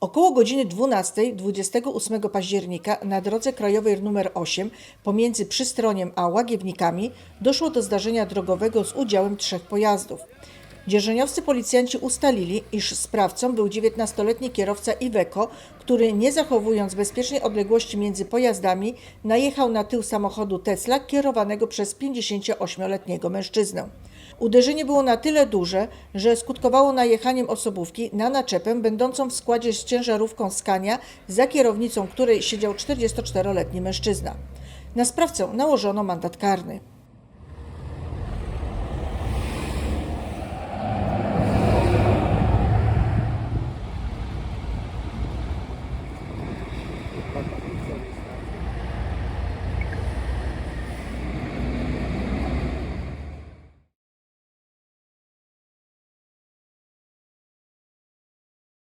Około godziny 12 28 października na drodze krajowej nr 8 pomiędzy Przystroniem a Łagiewnikami doszło do zdarzenia drogowego z udziałem trzech pojazdów. Dzierżoniowscy policjanci ustalili, iż sprawcą był 19-letni kierowca Iveco, który nie zachowując bezpiecznej odległości między pojazdami, najechał na tył samochodu Tesla kierowanego przez 58-letniego mężczyznę. Uderzenie było na tyle duże, że skutkowało najechaniem osobówki na naczepę będącą w składzie z ciężarówką Skania, za kierownicą której siedział 44-letni mężczyzna. Na sprawcę nałożono mandat karny.